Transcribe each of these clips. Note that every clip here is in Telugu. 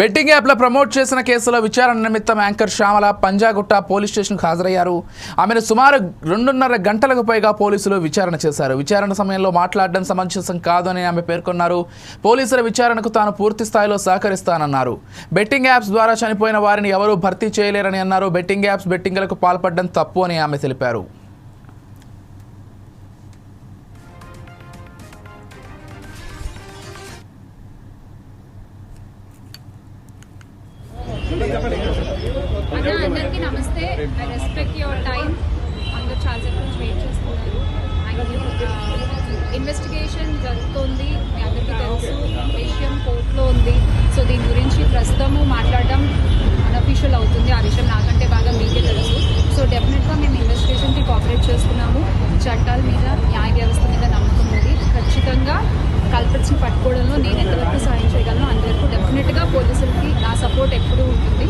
బెట్టింగ్ యాప్లో ప్రమోట్ చేసిన కేసులో విచారణ నిమిత్తం యాంకర్ శ్యామల పంజాగుట్ట పోలీస్ స్టేషన్కు హాజరయ్యారు. ఆమెను సుమారు రెండున్నర గంటలకు పైగా పోలీసులు విచారణ చేశారు. విచారణ సమయంలో మాట్లాడడం సమంజసం కాదని ఆమె పేర్కొన్నారు. పోలీసుల విచారణకు తాను పూర్తి స్థాయిలో సహకరిస్తానన్నారు. బెట్టింగ్ యాప్స్ ద్వారా చనిపోయిన వారిని ఎవరూ భర్తీ చేయలేరని అన్నారు. బెట్టింగ్ యాప్స్ బెట్టింగ్లకు పాల్పడడం తప్పు అని ఆమె తెలిపారు. నమస్తే ఐ రెస్పెక్ట్ యువర్ టైం అందరూ చాలా సేపు నుంచి వెయిట్ చేస్తున్నారు. ఇన్వెస్టిగేషన్ uh, జరుగుతోంది. మీ అందరికీ తెలుసు. విషయం కోర్టులో ఉంది. సో దీని గురించి ప్రస్తుతము మాట్లాడడం అన్అఫీషియల్ అవుతుంది. ఆ విషయం నాకంటే బాగా మీకే తెలుసు. సో డెఫినెట్గా మేము ఇన్వెస్టిగేషన్కి కోఆపరేట్ చేస్తున్నాము. చట్టాల మీద న్యాయ వ్యవస్థ మీద నమ్మకం ఉంది. ఖచ్చితంగా కల్పర్స్ని పట్టుకోవడంలో నేను ఎంతవరకు సాయం చేయగలను? అంతవరకు డెఫినెట్గా పోలీసులకి నా సపోర్ట్ ఎప్పుడూ ఉంటుంది.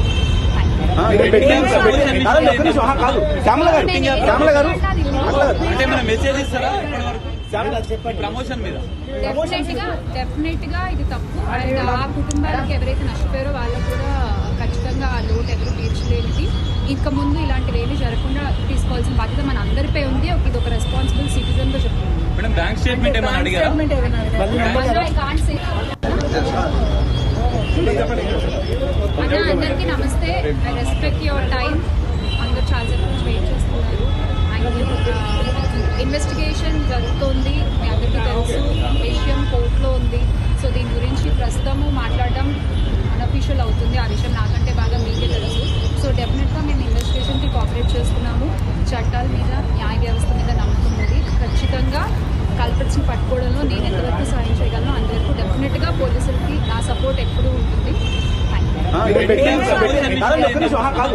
కాదు, శ్యామల గారు శ్యామల గారు. శ్యామల గారు. అంటే మన మెసేజ్ ఇస్తారా ఇప్పటివరకు ప్రమోషన్ మీద. డెఫినెట్గా డెఫినెట్గా ఇది తప్పు. అండ్ ఆ కుటుంబాలకు ఎవరైతే నష్టపోయారో వాళ్ళకు కూడా ఖచ్చితంగా ఆ లోటు ఎవరు తీర్చలేనిది. ఇంకా ముందు ఇలాంటివి ఏమీ జరగకుండా తీసుకోవాల్సిన బాధ్యత మన అందరిపై ఉంది. ఒక- ఇది ఒక రెస్పాన్సిబుల్ సిటిజన్గా చెప్తున్నాను. మేడం బ్యాంక్ స్టేట్మెంట్ ఏమైనా అడిగారా? అన్నా అందరికీ నమస్తే. ఐ రెస్పెక్ట్ యువర్ టైం అందరు చాలా సేపు వెయిట్ చేస్తున్నారు. ఇన్వెస్టిగేషన్ uh, జరుగుతోంది. మీ అందరికీ తెలుసు. విషయం కోర్టులో ఉంది. సో దీని గురించి ప్రస్తుతము మాట్లాడడం అనఫీషియల్ అవుతుంది. ఆ విషయం నాకంటే బాగా మీకే తెలుసు. సో డెఫినెట్గా మేము ఇన్వెస్టిగేషన్కి కోఆపరేట్ చేస్తున్నాము. చట్టాల మీద న్యాయ కాదు,